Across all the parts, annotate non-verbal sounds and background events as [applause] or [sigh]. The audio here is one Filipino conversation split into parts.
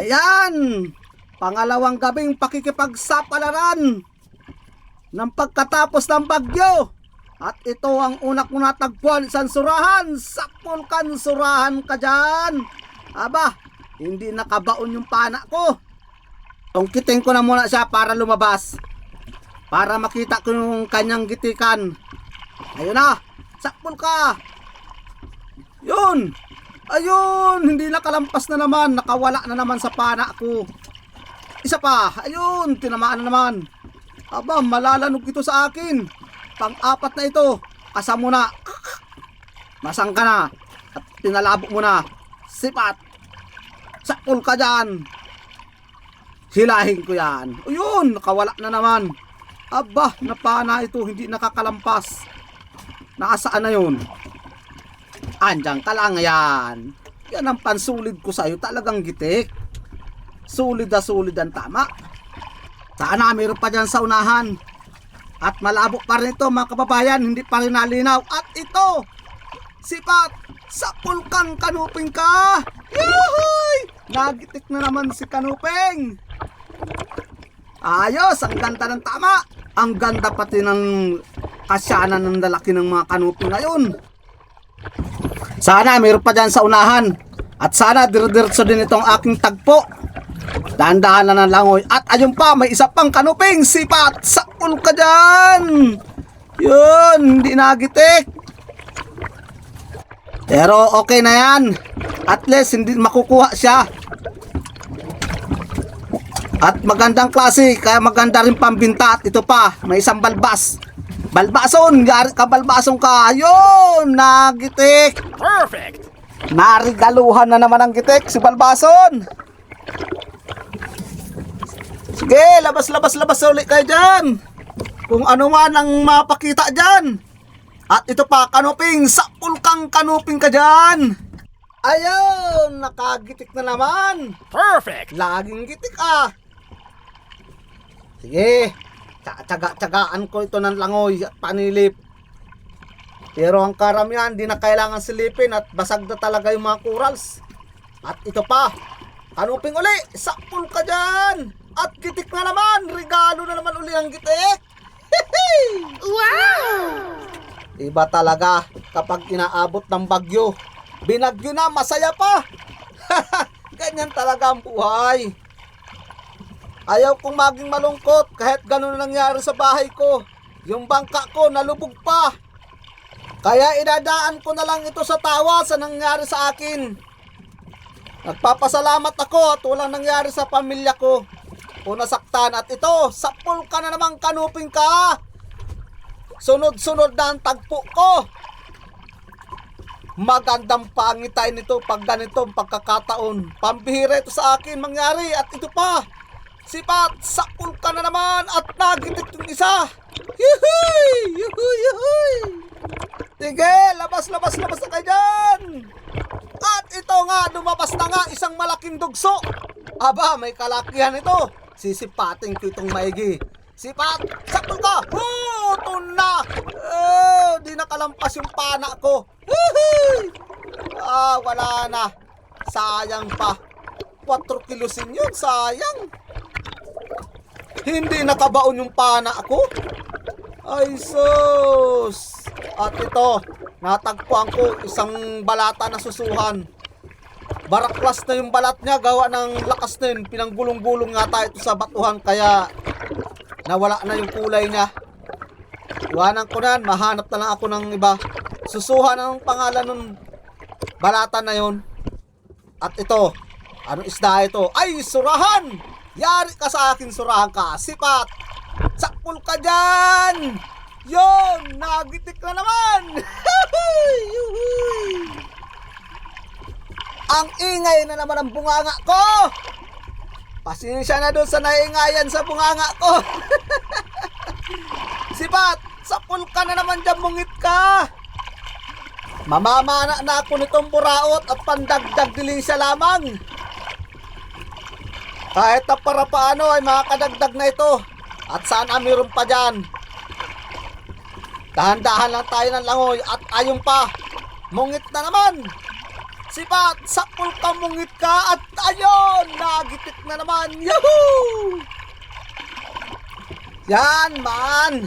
Ayan! Pangalawang gabing pakikipagsapalaran ng pagkatapos ng bagyo. At ito ang una kong natagpuan sa surahan. Sa pulkan surahan ka dyan. Aba, hindi nakabaon yung pana ko. Tungkitin ko na muna siya para lumabas. Para makita ko yung kanyang gitikan. Ayun na, sakpol ka. Yun. Ayun, hindi nakalampas na naman. Nakawala na naman sa pana ko. Isa pa, ayun, tinamaan na naman. Aba, malalanog ito sa akin. Pang-apat na ito. Asa mo na. Masang ka na. At pinalabo mo na. Sipat. Sakol ka dyan. Hilahin ko yan. Ayun, nakawala na naman. Aba, napana ito. Hindi nakakalampas. Nakasaan na yun? Andyan ka lang yan. Yan ang pansulid ko sa'yo. Talagang gitik. Sulid na sulid ang tama. Sana meron pa dyan sa unahan. At malabo pa rin ito mga kababayan. Hindi pa rin nalinaw. At ito, sipat sa pulkang kanuping ka. Yuhuy! Nagitik na naman si kanuping. Ayos, ang ganda ng tama. Ang ganda pati ng kasyanan ng lalaki ng mga kanuping ngayon. Sana mayroon pa dyan sa unahan. At sana dir-diretso din itong aking tagpo. Dahan-dahan na ng langoy. At ayun pa, may isa pang kanuping. Sipat! Sakul ka dyan! Yun, hindi nagitik. Pero okay na yan. At least hindi makukuha siya. At magandang klase, kaya maganda rin pambinta. At ito pa, may isang balbas. Balbason, yari ka balbason ka. Yun, nagitik. Perfect! Narigaluhan na naman ang gitik si Balbason. Sige, labas, labas, labas ulit kayo dyan. Kung ano man ang mapakita dyan. At ito pa, kanuping, sakul kang kanuping ka dyan. Ayun, nakagitik na naman. Perfect! Laging gitik ah. Sige, tsaga-tsagaan ko ito ng langoy at panilip. Pero ang karamihan, di na kailangan silipin at basag na talaga yung mga corals. At ito pa, kanuping uli, sakpul ka dyan. At gitik na naman, regalo na naman uli ang gitik. Wow! Iba talaga kapag inaabot ng bagyo. Binagyo na, masaya pa. [laughs] Ganyan talaga ang buhay. Ayaw kong maging malungkot kahit ganun ang nangyari sa bahay ko. Yung bangka ko nalubog pa. Kaya inadaan ko na lang ito sa tawa sa nangyari sa akin. Nagpapasalamat ako at walang nangyari sa pamilya ko. O nasaktan at ito, sapul ka na namang kanuping ka. Sunod-sunod na ang tagpo ko. Magandang pangitay nito pag ganito ang pagkakataon. Pambihira ito sa akin mangyari at ito pa. Sipat, sakul ka na naman at nagitik yung isa. Yuhuy! Yuhuy! Yuhuy! Sige, labas, labas, labas na kayo dyan! At ito nga, lumabas na nga isang malaking dugso. Aba, may kalakihan ito. Sisipatin ko itong maigi. Sipat, sakto ka! Huto na! Oh, di nakalampas yung pana ko. Woohoo! Ah, wala na. Sayang pa. 4 kilosin yun, sayang. Hindi nakabaon yung pana ko. Ay, sus! At ito, natagpuan ko isang balata na susuhan. Baraklas na yung balat niya, gawa ng lakas na yun. Pinanggulong-gulong nga tayo ito sa batuhan, kaya nawala na yung kulay niya. Iwanan ko na mahanap na lang ako ng iba. Susuhan ang pangalan ng balata na yun. At ito, anong isda ito? Ay, surahan! Yari ka sa akin, surahan ka. Sipat! Sakpul ka dyan! Yon! Nagitik na naman! [laughs] Ang ingay na naman ang bunganga ko! Pasensya na doon sa naingayan sa bunganga ko! [laughs] Sipat! Sapul ka na naman dyan, mungit ka! Mamamana na ako nitong buraot at pandagdag dilisya lamang. Kahit na para paano ay makakadagdag na ito. At sana mayroon pa dyan. Dahan-dahan lang tayo ng langoy at ayun pa. Mungit na naman. Sipat, sakpul ka mungit ka at ayun, nagitik na naman. Yahoo! Yan, man.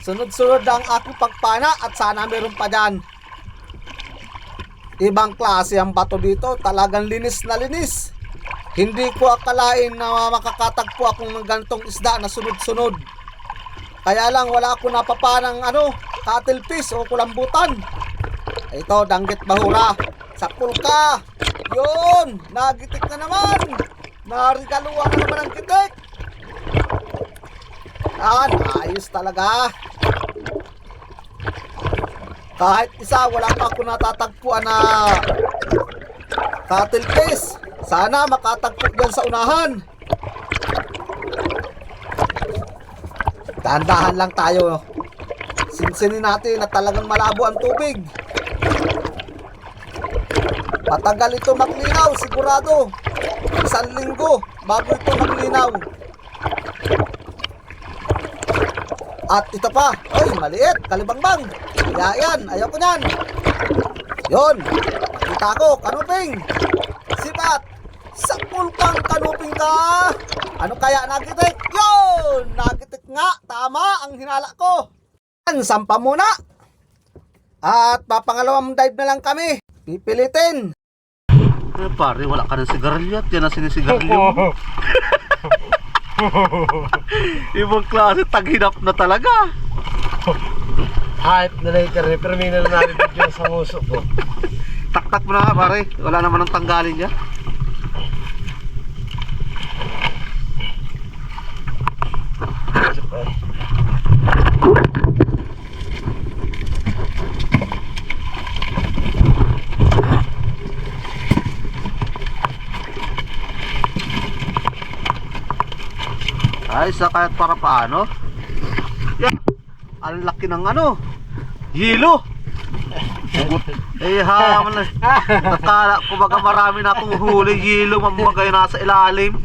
Sunod-sunod ang aking pagpana at sana meron pa dyan. Ibang klase ang bato dito, talagang linis na linis. Hindi ko akalain na makakatagpo ako ng ganitong isda na sunod-sunod. Kaya lang wala ako napapanang ano, cattle o kulambutan. Ito, danggit bahura. Sakpul ka. Yun, nagitik na naman. Narigaluan na naman ang kitik. Yan, ayos talaga. Kahit isa, wala pa ako natatagpuan na cattle. Sana makatagpo dyan sa unahan. Dahan-dahan lang tayo. Sinsinin natin na talagang malabo ang tubig. Matagal ito maglinaw, sigurado. Isang linggo bago ito maglinaw. At ito pa, ay maliit, kalibangbang. Kaya yan, ayaw ko yan. Yun, nakita ko, kanuping. Kang kanuping ka. Ano kaya nagitik? Yun, nagitik nga, tama ang hinala ko. Yan, sampa muna. At papangalawang dive na lang kami. Pipilitin. Eh pare, wala ka ng sigarilyo at yan ang sinisigarilyo mo. [laughs] Ibang klase, taghinap na talaga. Hype na later pero may nananabig yun sa nguso ko. [laughs] Taktak mo na nga pare, wala naman ang tanggalin niya. Ay, sa kahit para paano? Yan. Ang laki ng ano? Hilo! Eh ha, man Nakala ko baga marami na akong huli hilo mamagay nasa ilalim.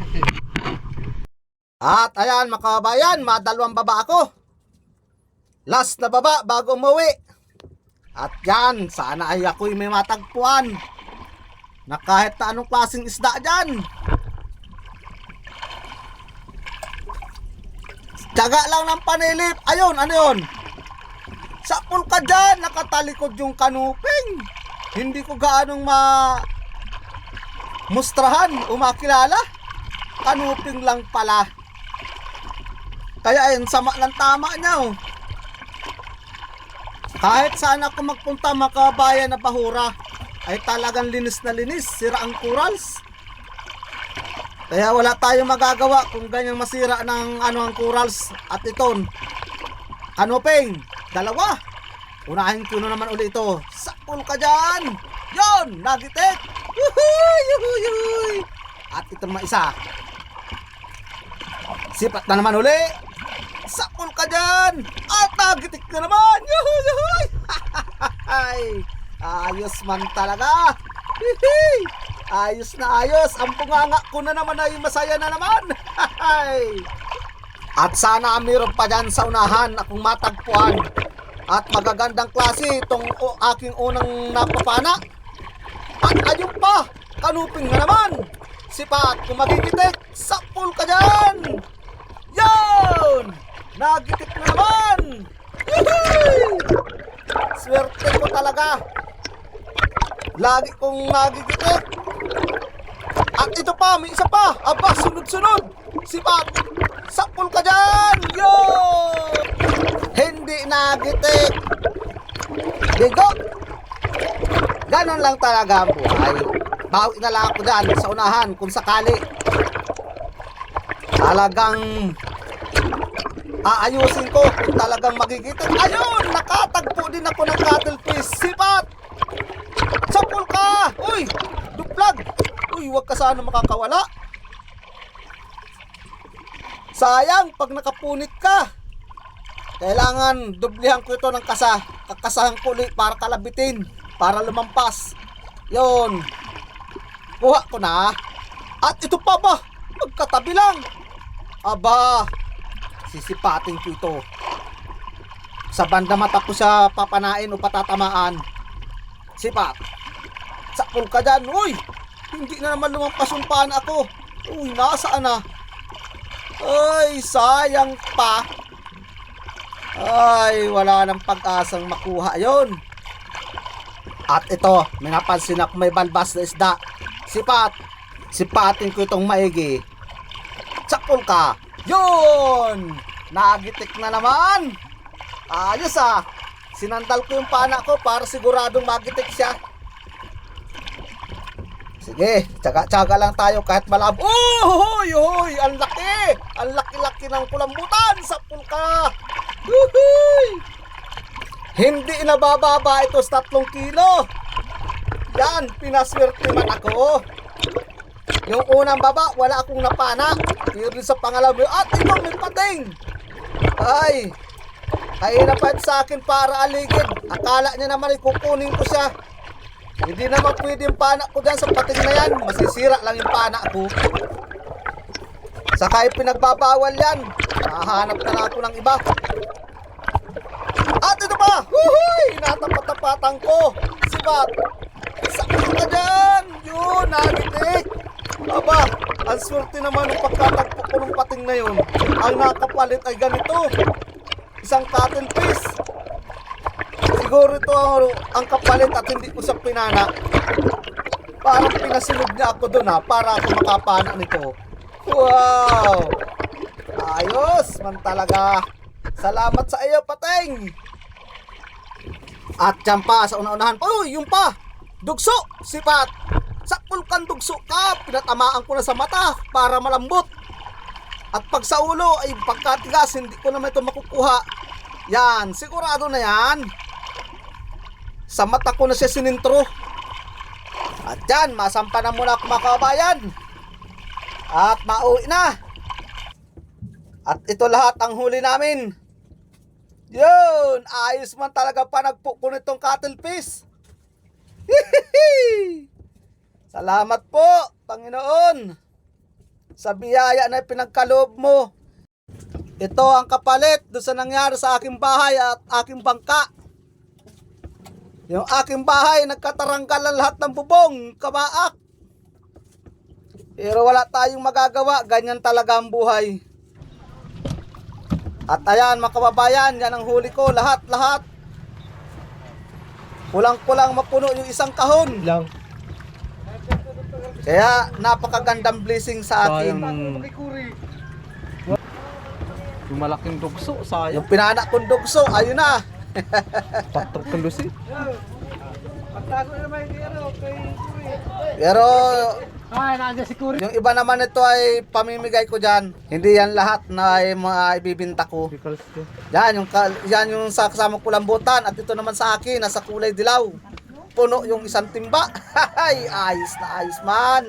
At ayan, mga kababayan, madalawang baba ako. Last na baba bago umuwi. At yan, sana ay ako'y may matagpuan. Na kahit na anong klaseng isda dyan. Tiyaga lang ng panilip. Ayun, ano yun? Sapul ka dyan, nakatalikod yung kanuping. Hindi ko gaanong ma... mustrahan o makilala. Kanuping lang pala. Kaya ayun, sama ng tama niya oh. Kahit saan ako magpunta makabayan na bahura, ay talagang linis na linis, sira ang corals. Kaya wala tayong magagawa kung ganyang masira ng ano ang corals at iton. Kanuping, dalawa. Unahin ko na naman ulit ito. Sakpul ka dyan! Yon! Nagitik! Yuhuy! Yuhuy! Yuhuy! At ito naman isa. Sipat na naman uli. Sakpul ka dyan! At nagitik na naman! Yuhuy! Yuhuy! [laughs] ayos man talaga! Hihi! Ayos na ayos! Ang punganga ko na naman ay masaya na naman! At sana meron pa dyan sa unahan akong matagpuan. At magagandang klase itong o, aking unang napapana. At ayun pa, kanuping na naman. Sipat, kung magigitik, sakpul ka dyan. Yan! Nagitik na naman. Yuhuy! Swerte ko talaga. Lagi kong nagigitik. At ito pa, may isa pa. Aba, sunod-sunod. Sipat, sakpul ka dyan. Yo! Hindi nagitik. Bigo. Ganon lang talaga ang buhay. Bawi na lang ako dyan sa unahan kung sakali. Talagang aayusin ko kung talagang magigitik. Ayun! Nakatagpo din ako ng cuttlefish. Sipat! Sapul ka! Uy! Duplag! Uy, wag ka sana makakawala. Sayang pag nakapunit ka. Kailangan dublihan ko ito ng kasa. Kakasahan ko ulit para kalabitin. Para lumampas. Yon. Kuha ko na. At ito pa ba? Magkatabi lang. Aba. Sisipatin ko ito. Sa banda mata ko siya papanain o patatamaan. Sipat. Sakol ka dyan. Uy! Hindi na naman lumampas yung pana ko. Uy, nasaan na? Ay, sayang pa. Ay, wala nang pag-asang makuha yon. At ito, may napansin ako may balbas na isda. Sipat. Sipatin ko itong maigi. Sakol ka. Yun! Nagitik na naman. Ayos ah. Sinandal ko yung pana ko para siguradong magitik siya. Sige, tsaga-tsaga lang tayo kahit malabo. Oh, hoy, hoy, ang laki! Ang laki-laki ng kulambutan sa pulka! Woohoo! Hindi nabababa ito sa tatlong kilo. Yan, pinaswerte man ako. Yung unang baba, wala akong napana. Yung sa pangalawa, at ito may pating. Ay, napat sa akin para aligid. Akala niya naman ay kukunin ko siya. Hindi naman pwede yung pana ko dyan sa pating na yan. Masisira lang yung pana ko. Saka yung pinagbabawal yan. Nahanap na ako ng iba. At ito pa! Huhuy! Natapat-tapatan ko! Sibat! Sakit ka dyan! Yun! Nagitik! Aba, ang swerte naman ng pagkatagpo ko ng pating na yun. Ang nakapalit ay ganito. Isang cotton piece. Siguro ito ang, ang kapalit at hindi ko sa pinana. Parang pinasilog niya ako doon ha, para ako makapana nito. Wow! Ayos man talaga. Salamat sa iyo, Pateng. At dyan pa sa una-unahan. Oh, yung pa. Dugso, sipat. Sakpul kan dugso ka. Pinatamaan ko na sa mata para malambot. At pag sa ulo ay pagkatigas, hindi ko naman ito makukuha. Yan, sigurado na yan. Sa mata ko na siya sinintro. At yan, masampa na muna ako mga kabayan. At mauwi na. At ito lahat ang huli namin. Yun, ayos man talaga pa nagpupo nitong cuttlefish. [laughs] Hihihi! Salamat po, Panginoon, sa biyaya na pinagkaloob mo. Ito ang kapalit doon sa nangyari sa aking bahay at aking bangka. Yung aking bahay, nagkataranggal ang lahat ng bubong, kamaak. Pero wala tayong magagawa, ganyan talaga ang buhay. At ayan mga kababayan, yan ang huli ko, lahat, lahat. Kulang-kulang mapuno yung isang kahon. Lang. Kaya napakagandang blessing sa atin. Yung malaking dugso, sayang. Yung pinana kong dugso, ayun na. [laughs] Patok kang lusi. Pero Ay, si Kuri. yung iba naman ito ay pamimigay ko dyan. Hindi yan lahat na ay mga ibibinta ko. Yan yung, yan yung sa kasama ko lambutan at ito naman sa akin, nasa kulay dilaw. Puno yung isang timba. [laughs] Ay, ayos na ayos man.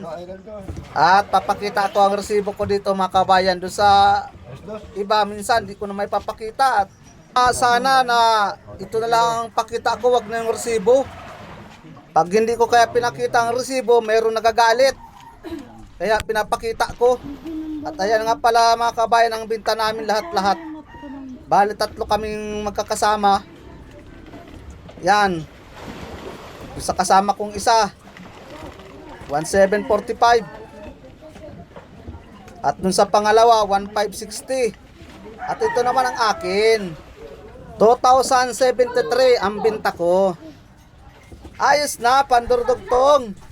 At papakita ko ang resibo ko dito mga kabayan doon sa iba minsan di ko na may papakita. At ah, sana na ito na lang ang pakita ko, wag na yung resibo. Pag hindi ko kaya pinakita ang resibo, mayroong nagagalit. Kaya pinapakita ko. At ayan nga pala mga kabayan ang binta namin lahat-lahat. Bali tatlo kaming magkakasama. Yan. Sa kasama kong isa. 1745. At dun sa pangalawa, 1560. At ito naman ang akin. 2073 ang binta ko. Ayos na, pandurdugtong.